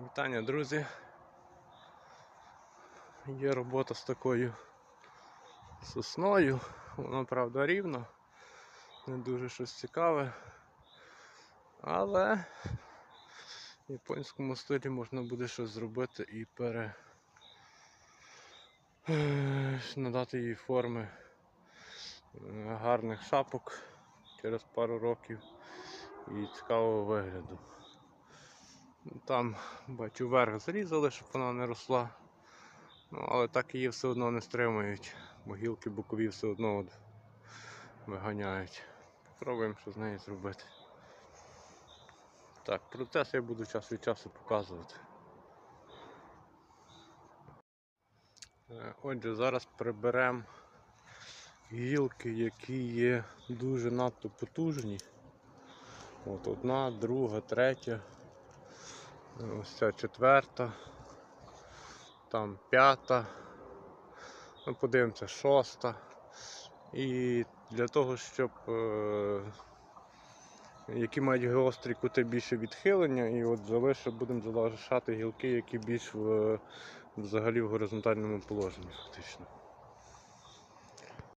Вітання, друзі. Є робота з такою сосною. Воно, правда, рівно. Не дуже щось цікаве. Але в японському стилі можна буде щось зробити і пере... е, надати їй форми е, гарних шапок через пару років і цікавого вигляду. Там бачу верх зрізали, щоб вона не росла. Ну, але так її все одно не стримують, бо гілки бокові все одно от виганяють. Попробуємо що з нею зробити. Так, процес я буду час від часу показувати. Е, Отже, зараз приберемо гілки, які є дуже надто потужні. От одна, друга, третя. Ось ця четверта, там п'ята, ну, подивимося, шоста. І для того, щоб е, які мають гострі кути більше відхилення, і от залише будемо залишати гілки, які більш в, взагалі в горизонтальному положенні фактично.